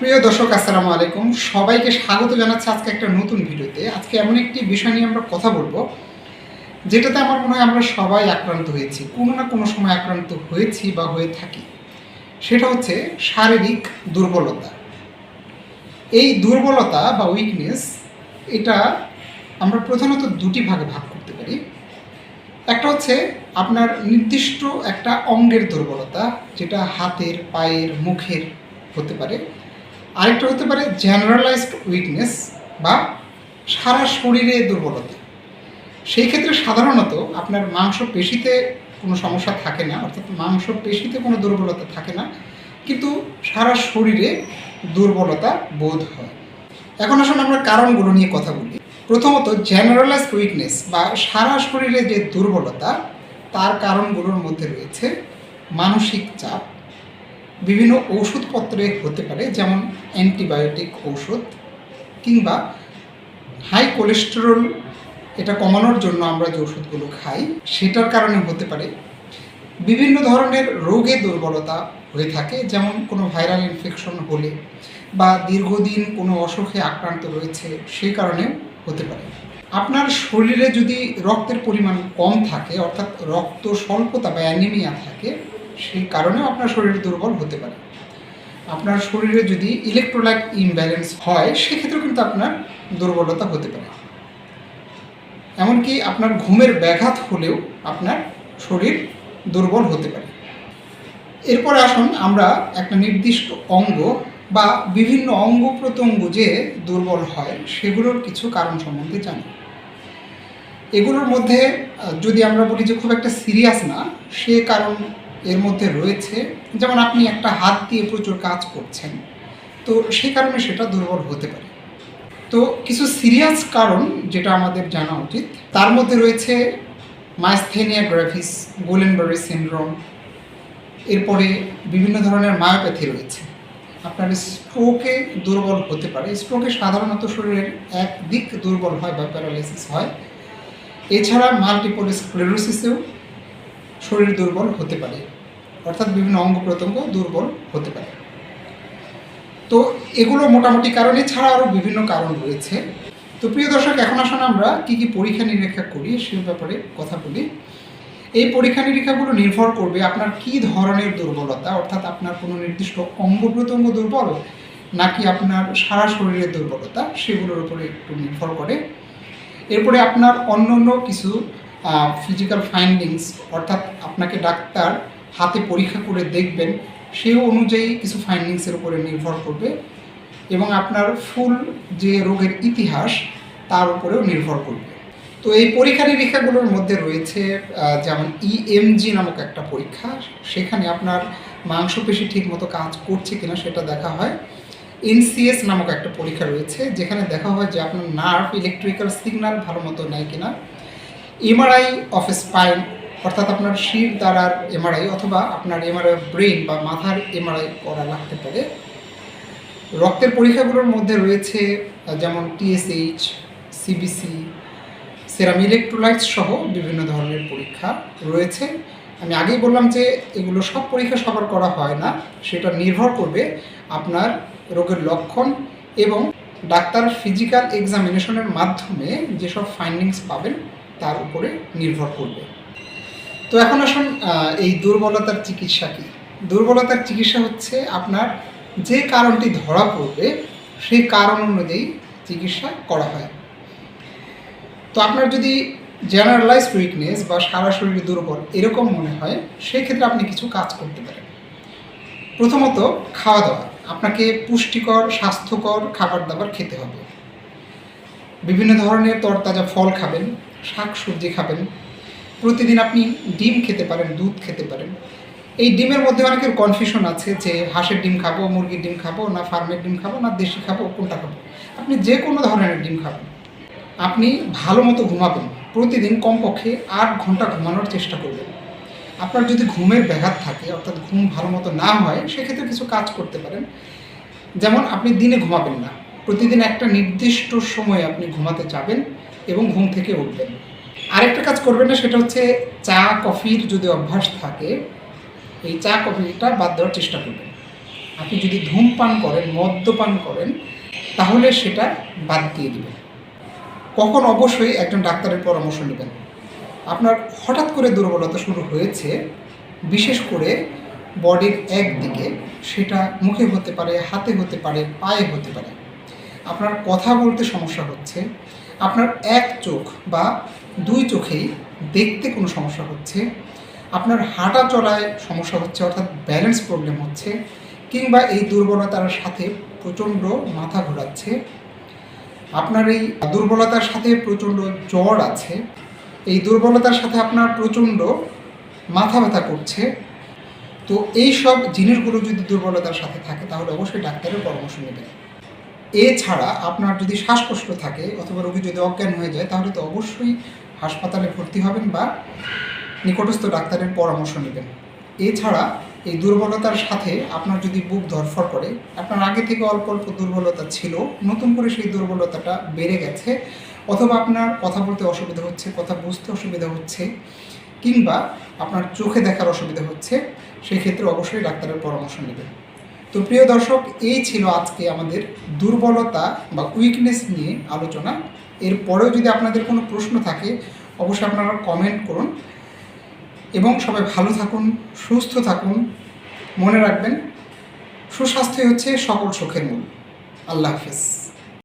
প্রিয় দর্শক, আসসালামু আলাইকুম। সবাইকে স্বাগত জানাচ্ছি আজকে একটা নতুন ভিডিওতে। আজকে এমন একটি বিষয় নিয়ে আমরা কথা বলব, যেটাতে আমার মনে হয় আমরা সবাই আক্রান্ত হয়েছি, কোনো না কোনো সময় আক্রান্ত হয়েছি বা হয়ে থাকি। সেটা হচ্ছে শারীরিক দুর্বলতা। এই দুর্বলতা বা উইকনেস এটা আমরা প্রধানত দুটি ভাগে ভাগ করতে পারি। একটা হচ্ছে আপনার নির্দিষ্ট একটা অঙ্গের দুর্বলতা, যেটা হাতের, পায়ের, মুখের হতে পারে। আরেকটা হতে পারে জেনারেলাইজড উইকনেস বা সারা শরীরে দুর্বলতা। সেই ক্ষেত্রে সাধারণত আপনার মাংস পেশিতে কোনো সমস্যা থাকে না, অর্থাৎ মাংস পেশিতে কোনো দুর্বলতা থাকে না, কিন্তু সারা শরীরে দুর্বলতা বোধ হয়। এখন আসলে আমরা কারণগুলো নিয়ে কথা বলি। প্রথমত জেনারেলাইজড উইকনেস বা সারা শরীরে যে দুর্বলতা, তার কারণগুলোর মধ্যে রয়েছে মানসিক চাপ বিভিন্ন ওষুধপত্রে হতে পারে, যেমন অ্যান্টিবায়োটিক ঔষধ কিংবা হাই কোলেস্টেরল, এটা কমানোর জন্য আমরা যে ওষুধগুলো খাই, সেটার কারণে হতে পারে। বিভিন্ন ধরনের রোগে দুর্বলতা হয়ে থাকে, যেমন কোনো ভাইরাল ইনফেকশন হলে বা দীর্ঘদিন কোনো অসুখে আক্রান্ত রয়েছে সেই কারণে হতে পারে। আপনার শরীরে যদি রক্তের পরিমাণ কম থাকে, অর্থাৎ রক্ত স্বল্পতা বা অ্যানিমিয়া থাকে সেই কারণেও আপনার শরীর দুর্বল হতে পারে। আপনার শরীরে যদি ইলেকট্রোলাইট ইমব্যালেন্স হয়, সেক্ষেত্রেও কিন্তু আপনার দুর্বলতা হতে পারে। এমনকি আপনার ঘুমের ব্যাঘাত হলেও আপনার শরীর দুর্বল হতে পারে। এরপর আসুন আমরা একটা নির্দিষ্ট অঙ্গ বা বিভিন্ন অঙ্গ প্রত্যঙ্গ যে দুর্বল হয়, সেগুলোর কিছু কারণ সম্বন্ধে জানি। এগুলোর মধ্যে যদি আমরা বলি যে খুব একটা সিরিয়াস না, সে কারণ এর মধ্যে রয়েছে। যেমন আপনি একটা হাত দিয়ে প্রচুর কাজ করছেন, তো সেই কারণে সেটা দুর্বল হতে পারে। তো কিছু সিরিয়াস কারণ যেটা আমাদের জানা উচিত। তার মধ্যে রয়েছে মাইস্থেনিয়া গ্রাভিস গোলেনবারি সিনড্রোম এরপরে বিভিন্ন ধরনের মায়োপ্যাথি রয়েছে। আপনার স্ট্রোকে দুর্বল হতে পারে। স্ট্রোকে সাধারণত শরীরের এক দিক দুর্বল হয় বা প্যারালাইসিস হয়। এছাড়া মাল্টিপল স্ক্লেরোসিসেও শরীর দুর্বল হতে পারে। অর্থাৎ বিভিন্ন অঙ্গ প্রত্যঙ্গ দুর্বল হতে পারে। তো এগুলো মোটামুটি কারণে ছাড়া আরও বিভিন্ন কারণ রয়েছে। তো প্রিয় দর্শক, এখন আসলে আমরা কী কী পরীক্ষা নিরীক্ষা করি সে ব্যাপারে কথা বলি। এই পরীক্ষা নিরীক্ষাগুলো নির্ভর করবে আপনার কী ধরনের দুর্বলতা, অর্থাৎ আপনার কোনো নির্দিষ্ট অঙ্গ প্রত্যঙ্গ দুর্বল, নাকি আপনার সারা শরীরের দুর্বলতা, সেগুলোর উপরে একটু নির্ভর করে। এরপরে আপনার অন্য অন্য কিছু ফিজিক্যাল ফাইন্ডিংস অর্থাৎ আপনাকে ডাক্তার হাতে পরীক্ষা করে দেখবেন সেই অনুযায়ী কিছু ফাইন্ডিংসের উপরে নির্ভর করবে এবং আপনার ফুল যে রোগের ইতিহাস, তার উপরেও নির্ভর করবে। তো এই পরীক্ষা নিরীক্ষাগুলোর মধ্যে রয়েছে যেমন ইএমজি নামক একটা পরীক্ষা, সেখানে আপনার মাংসপেশি ঠিকমতো কাজ করছে কিনা সেটা দেখা হয়। এনসিএস নামক একটা পরীক্ষা রয়েছে, যেখানে দেখা হয় যে আপনার নার্ভ ইলেকট্রিক্যাল সিগন্যাল ভালো মতো নেয় কিনা। এমআরআই অফ স্পাইন অর্থাৎ আপনার শির দ্বারার এমআরআই অথবা আপনার এমআরআই ব্রেন বা মাথার এমআরআই করা লাগতে পারে। রক্তের পরীক্ষাগুলোর মধ্যে রয়েছে যেমন টিএসএইচ সিবিসি সেরাম ইলেকট্রোলাইটস সহ বিভিন্ন ধরনের পরীক্ষা রয়েছে। আমি আগেই বললাম যে এগুলো সব পরীক্ষা সবার করা হয় না, সেটা নির্ভর করবে আপনার রোগের লক্ষণ এবং ডাক্তার ফিজিক্যাল এক্সামিনেশনের মাধ্যমে যেসব ফাইন্ডিংস পাবেন তার উপরে নির্ভর করবে। তো এখন আসুন এই দুর্বলতার চিকিৎসা কী? দুর্বলতার চিকিৎসা হচ্ছে আপনার যে কারণটি ধরা পড়বে, সেই কারণ অনুযায়ী চিকিৎসা করা হয়। তো আপনার যদি জেনারেলাইজড উইকনেস বা সারা শরীর দুর্বল এরকম মনে হয় সেই ক্ষেত্রে আপনি কিছু কাজ করতে পারেন। প্রথমত খাওয়া দাওয়া আপনাকে পুষ্টিকর, স্বাস্থ্যকর খাবার দাবার খেতে হবে। বিভিন্ন ধরনের তরতাজা ফল খাবেন শাক সবজি খাবেন প্রতিদিন আপনি ডিম খেতে পারেন, দুধ খেতে পারেন। এই ডিমের মধ্যে অনেকের কনফিউশন আছে যে হাঁসের ডিম খাব, মুরগির ডিম খাব, না ফার্মের ডিম খাব, না দেশি খাব, কোনটা খাব? আপনি যে কোনো ধরনের ডিম খাবেন। আপনি ভালো মতো ঘুমাবেন। প্রতিদিন কমপক্ষে আট ঘণ্টা ঘুমানোর চেষ্টা করবেন। আপনার যদি ঘুমের ব্যাঘাত থাকে, অর্থাৎ ঘুম ভালো মতো না হয়, সেক্ষেত্রে কিছু কাজ করতে পারেন। যেমন আপনি দিনে ঘুমাবেন না। প্রতিদিন একটা নির্দিষ্ট সময়ে আপনি ঘুমাতে যাবেন এবং ঘুম থেকে উঠবেন। আরেকটা কাজ করবেন না, সেটা হচ্ছে চা, কফির যদি অভ্যাস থাকে, এই চা, কফিটা বাদ দেওয়ার চেষ্টা করবেন। আপনি যদি ধূমপান করেন, মদ্যপান করেন, তাহলে সেটা বাদ দিয়ে দিবেন। কখন অবশ্যই একজন ডাক্তারের পরামর্শ নেবেন। আপনার হঠাৎ করে দুর্বলতা শুরু হয়েছে, বিশেষ করে বডির একদিকে, সেটা মুখে হতে পারে, হাতে হতে পারে, পায়ে হতে পারে। আপনার কথা বলতে সমস্যা হচ্ছে। আপনার এক চোখ বা দুই চোখেই দেখতে কোনো সমস্যা হচ্ছে, আপনার হাঁটা চলায় সমস্যা হচ্ছে, অর্থাৎ ব্যালেন্স প্রবলেম হচ্ছে, কিংবা এই দুর্বলতার সাথে প্রচণ্ড মাথা ঘোরাচ্ছে, আপনার এই দুর্বলতার সাথে প্রচণ্ড জ্বর আছে, এই দুর্বলতার সাথে আপনার প্রচণ্ড মাথা ব্যথা করছে, তো এই সব জিনিসগুলো যদি দুর্বলতার সাথে থাকে, তাহলে অবশ্যই ডাক্তারের পরামর্শ নেবেন। এছাড়া আপনার যদি শ্বাসকষ্ট থাকে, অথবা রোগী যদি অজ্ঞান হয়ে যায়, তাহলে তো অবশ্যই হাসপাতালে ভর্তি হবেন বা নিকটস্থ ডাক্তারের পরামর্শ নেবেন। এছাড়া এই দুর্বলতার সাথে আপনার যদি বুক ধরফর করে, আপনার আগে থেকে অল্প অল্প দুর্বলতা ছিল, নতুন করে সেই দুর্বলতাটা বেড়ে গেছে, অথবা আপনার কথা বলতে অসুবিধা হচ্ছে, কথা বুঝতে অসুবিধা হচ্ছে, কিংবা আপনার চোখে দেখার অসুবিধা হচ্ছে সেই ক্ষেত্রে অবশ্যই ডাক্তারের পরামর্শ নেবেন। তো প্রিয় দর্শক, এই ছিল আজকে আমাদের দুর্বলতা বা উইকনেস নিয়ে আলোচনা। এরপরেও যদি আপনাদের কোনো প্রশ্ন থাকে, অবশ্যই আপনারা কমেন্ট করুন। এবং সবাই ভালো থাকুন, সুস্থ থাকুন, মনে রাখবেন, সুস্বাস্থ্যই হচ্ছে সকল সুখের মূল। আল্লাহ হাফেজ।